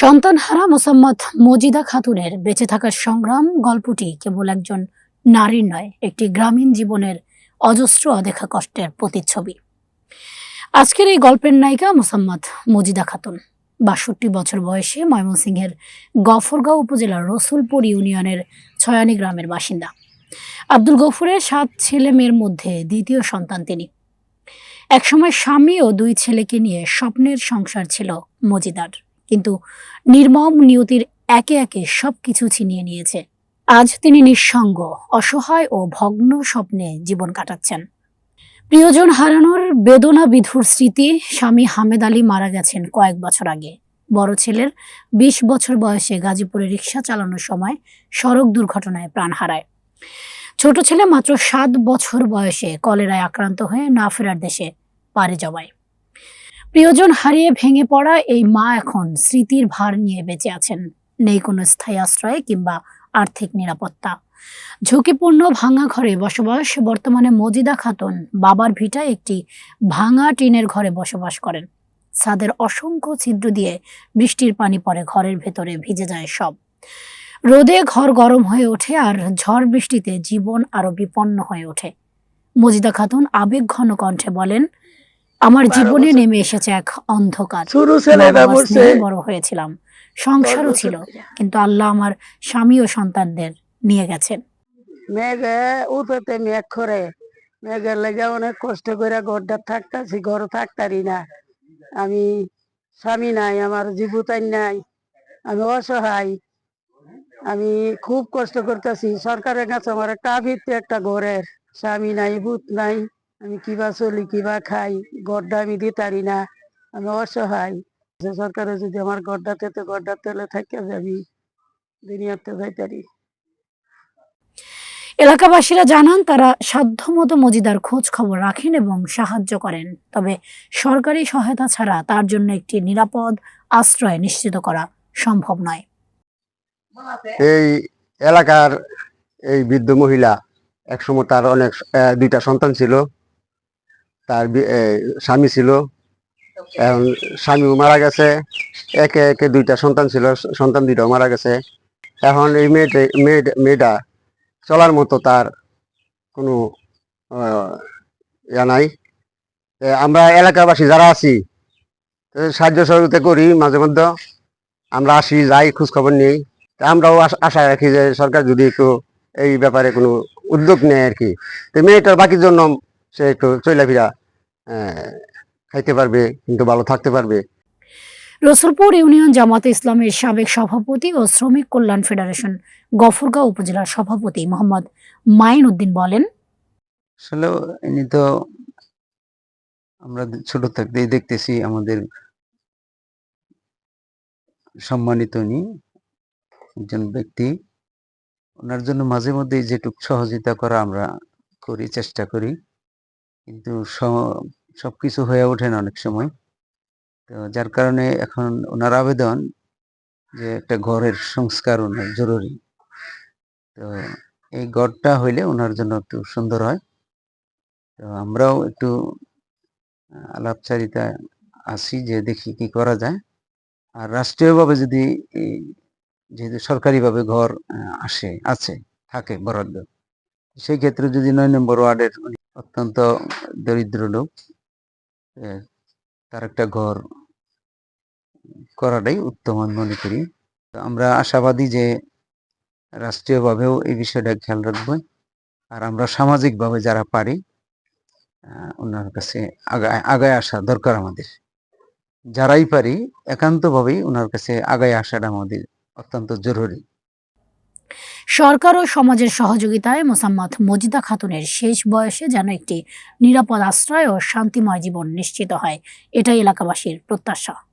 সন্তানহারা মোসাম্মদ মজিদা খাতুনের বেঁচে থাকার সংগ্রাম গল্পটি কেবল একজন নারীর নয়, একটি গ্রামীণ জীবনের অজস্র অদেখা কষ্টের প্রতিচ্ছবি। আজকের এই গল্পের নায়িকা মোসাম্মদ মজিদা খাতুন। বাষট্টি বছর বয়সে ময়মনসিংহের গফরগাঁও উপজেলার রসুলপুর ইউনিয়নের ছয়ানি গ্রামের বাসিন্দা। আব্দুল গফুরের সাত ছেলে মেয়ের মধ্যে দ্বিতীয় সন্তান তিনি। একসময় স্বামী ও দুই ছেলেকে নিয়ে স্বপ্নের সংসার ছিল মজিদার। কিন্তু নির্মম নিয়তির একে একে সবকিছু ছিনিয়ে নিয়েছে। আজ তিনি নিঃসঙ্গ, অসহায় ও ভগ্ন স্বপ্নে জীবন কাটাচ্ছেন। প্রিয়জন হারানোর বেদনা বিধুর স্মৃতি স্বামী হামেদ আলী মারা গেছেন কয়েক বছর আগে। বড় ছেলের বিশ বছর বয়সে গাজীপুরে রিক্সা চালানোর সময় সড়ক দুর্ঘটনায় প্রাণ হারায়। ছোট ছেলে মাত্র সাত বছর বয়সে কলেরায় আক্রান্ত হয়ে না ফেরার দেশে পাড়ি জমায়। প্রিয়জন হারিয়ে ভেঙে পড়া এই মা এখন স্মৃতির ভার নিয়ে বেঁচে আছেন। নেই কোনো স্থায়ী আশ্রয় কিংবা আর্থিক নিরাপত্তা। ঝুঁকিপূর্ণ ভাঙা ঘরে বসবাস বর্তমানে মজিদা খাতুন বাবার ভিটায় একটি ভাঙা টিনের ঘরে বসবাস করেন। ছাদের অসংখ্য ছিদ্র দিয়ে বৃষ্টির পানি পড়ে ঘরের ভেতরে ভিজে যায় সব। রোদে ঘর গরম হয়ে ওঠে আর ঝড় বৃষ্টিতে জীবন আরও বিপন্ন হয়ে ওঠে। মজিদা খাতুন আবেগ ঘন কণ্ঠে বলেন আমার জীবনে নেমে এসেছে এক অন্ধকার। বড় হয়েছিলাম। সংসারও ছিল কিন্তু আল্লাহ আমার স্বামী ও সন্তানদের নিয়ে গেছেন। মেঘে উঠতে মেঘ করে মেঘের লেগে অনেক কষ্ট করে ঘরটা থাকতাছি ঘর থাকতারি না। আমি স্বামী নাই আমার জীবতাই নাই আমি অসহায়। আমি খুব কষ্ট করতেছি সরকারের কাছে আমার একটা আবৃত্তি একটা ঘরের স্বামী নাই ভূত নাই। আমি কিবা চলি কিবা খাই গড্ডা আমি দিতে পারি না। আমি অসহায়। যে সরকারে যদি আমার গড্ডাতে তো গড্ডা তেলে থাকে আমি দুনিয়াতে যাইতারি এলাকাবাসীরা জানান তারা সাধ্যমতো মজিদার খোঁজ খবর রাখেন এবং সাহায্য করেন। তবে সরকারি সহায়তা ছাড়া তার জন্য একটি নিরাপদ আশ্রয় নিশ্চিত করা সম্ভব নয়। এই এলাকার এই বৃদ্ধ মহিলা একসময় তার অনেক আহ, দুইটা সন্তান ছিল। তার স্বামী ছিল। এখন স্বামীও মারা গেছে। একে একে দুইটা সন্তান ছিল। সন্তান দুইটাও মারা গেছে। এখন এই মেয়েটা, মেয়ে- মেয়েটা চলার মতো তার কোনো ইয়া নাই। আমরা এলাকাবাসী যারা আছি সাহায্য সহযোগিতা করি মাঝে মধ্যে। আমরা আসি, যাই খোঁজ নিই। আমরাও আশ- রাখি যে সরকার যদি একটু এই ব্যাপারে কোনো উদ্যোগ নেয় আর কি। তো মেয়েটার বাকির জন্য সে একটু চলাফেরা আহ, খাইতে পারবে কিন্তু ভালো থাকতে পারবে। রসুলপুর ইউনিয়ন জামাতে ইসলামের সাবেক সভাপতি ও শ্রমিক কল্যাণ ফেডারেশন গফরগাঁও উপজেলার সভাপতি মোহাম্মদ মাইন উদ্দিন বলেন আসলে ইনি তো আমরা ছোট থাকতেই দেখতেছি আমাদের সম্মানিত উনি একজন ব্যক্তি। ওনার জন্য মাঝে মধ্যে যেটুক সহযোগিতা করা আমরা করি চেষ্টা করি। কিন্তু স- সবকিছু হয়ে ওঠে না অনেক সময়। তো যার কারণে এখন ওনার আবেদন যে একটা ঘরের সংস্কার ওনার জরুরি। তো এই ঘরটা হইলে ওনার জন্য একটু সুন্দর হয়। তো আমরাও একটু আলাপচারিতা আছি যে দেখি কি করা যায়। আর রাষ্ট্রীয়ভাবে যদি যেহেতু সরকারিভাবে ঘর আসে, আছে, থাকে বরাদ্দ, সেই ক্ষেত্রে যদি নয় নম্বর ওয়ার্ডের অত্যন্ত দরিদ্র লোক। তার একটা ঘর করাটাই উত্তম আমি মনে করি। তো আমরা আশাবাদী যে রাষ্ট্রীয়ভাবেও এই বিষয়টা খেয়াল রাখব আর আমরা সামাজিকভাবে যারা পারি ওনার কাছে আগায় আগায় আসা দরকার আমাদের। যারাই পারি, একান্তভাবেই ওনার কাছে আগায় আসাটা আমাদের অত্যন্ত জরুরি। সরকার ও সমাজের সহযোগিতায় মোসাম্মদ মজিদা খাতুনের শেষ বয়সে যেন একটি নিরাপদ আশ্রয় ও শান্তিময় জীবন নিশ্চিত হয়। এটাই এলাকাবাসীর প্রত্যাশা।